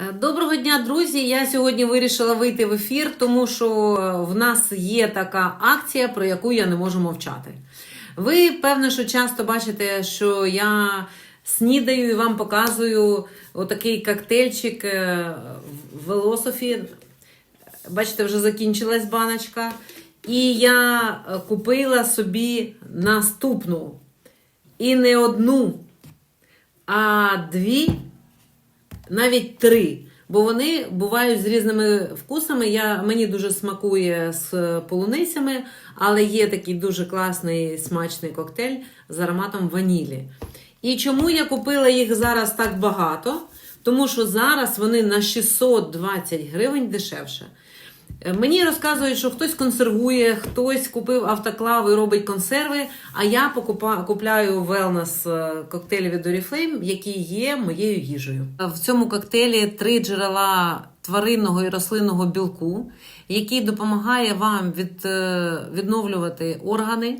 Е, Доброго дня, друзі! Я сьогодні вирішила вийти в ефір, тому що в нас є така акція, про яку я не можу мовчати. Ви, певно, що часто бачите, що я снідаю і вам показую отакий коктейльчик е, Велософі. Бачите, вже закінчилась баночка. І я е, купила собі наступну. І не одну, а дві навіть три. Бо вони бувають з різними вкусами. Я, мені дуже смакує з полуницями, але є такий дуже класний смачний коктейль з ароматом ванілі. І чому я купила їх зараз так багато? Тому що зараз вони на 620 гривень дешевше. Мені розказують, що хтось консервує, хтось купив автоклав і робить консерви. А я покупа- купляю е, коктейлі від Oriflame, які є моєю їжею. В цьому коктейлі три джерела тваринного і рослинного білку, який допомагає вам від, е, відновлювати органи,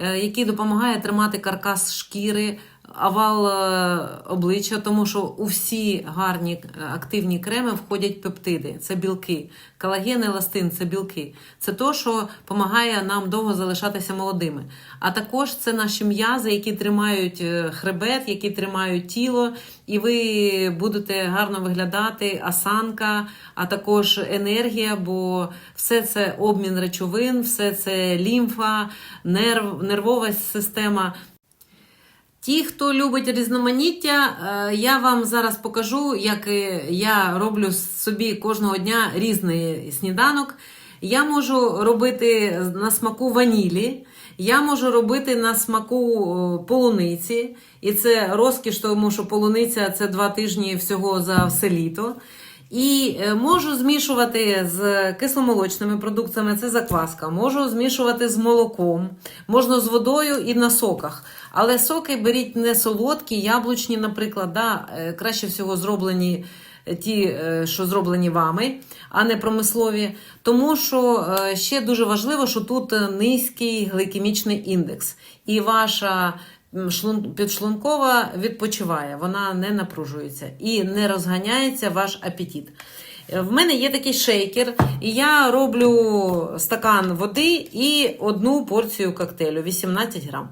е, який допомагає тримати каркас шкіри. Овал е, обличчя, тому що у всі гарні е, активні креми входять пептиди, це білки. Колаген, еластин це білки. Це то, що допомагає нам довго залишатися молодими. А також це наші м'язи, які тримають е, хребет, які тримають тіло, і ви будете гарно виглядати, осанка, а також енергія, бо все це обмін речовин, все це лімфа, нерв, нервова система. Ті, хто любить різноманіття, е, я вам зараз покажу, як е, я роблю собі кожного дня різний сніданок. Я можу робити на смаку ванілі, я можу робити на смаку полуниці, і це розкіш, тому що полуниця це два тижні всього за все літо. І е, можу змішувати з кисломолочними продуктами, це закваска. Можу змішувати з молоком, можна з водою і на соках. Але соки беріть не солодкі, яблучні, наприклад, да, е, краще всього зроблені е, ті, що зроблені вами, а не промислові. Тому що ще дуже важливо, що тут низький гликемічний індекс. І ваша підшлункова відпочиває, вона не напружується і не розганяється ваш апетит. Е, В мене є такий шейкер, і я роблю стакан води і одну порцію коктейлю 18 грам.